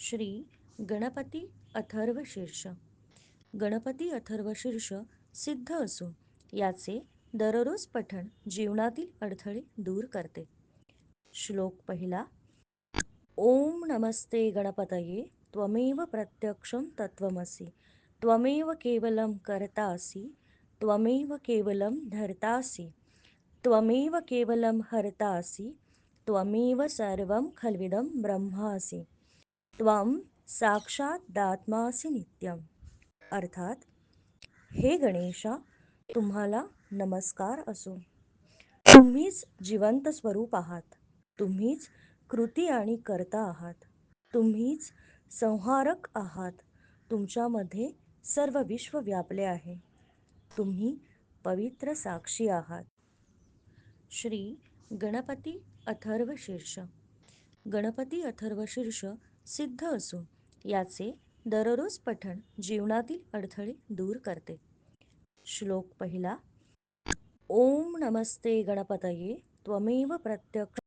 श्री गणपती अथर्वशीर्ष गणपती अथर्वशीर्ष सिद्ध असून याचे दररोज पठण जीवनातील अडथळे दूर करते. श्लोक पहिला ओम नमस्ते गणपतये त्वमेव प्रत्यक्षं तत्वमसी त्वमेव केवलं कर्तासि त्वमेव केवलं धर्तासि त्वमेव केवलं हरतासी त्वमेव सर्वं खल्विदं ब्रह्मासि. त्वं साक्षादात्मासी नित्यम। अर्थात हे गणेशा तुम्हाला नमस्कार असो। तुम्हीच जिवंत स्वरूप आहात। तुम्हीच कृती आणि कर्ता आहात। तुम्हीच संहारक आहात। तुमच्यामध्ये सर्व विश्व व्यापले आहे। तुम्ही पवित्र साक्षी आहात। श्री गणपती अथर्व शीर्ष गणपती अथर्वशीर्ष सिद्ध असून याचे दररोज पठण जीवनातील अडथळे दूर करते. श्लोक पहिला. ओम नमस्ते गणपतये त्वमेव प्रत्यक्ष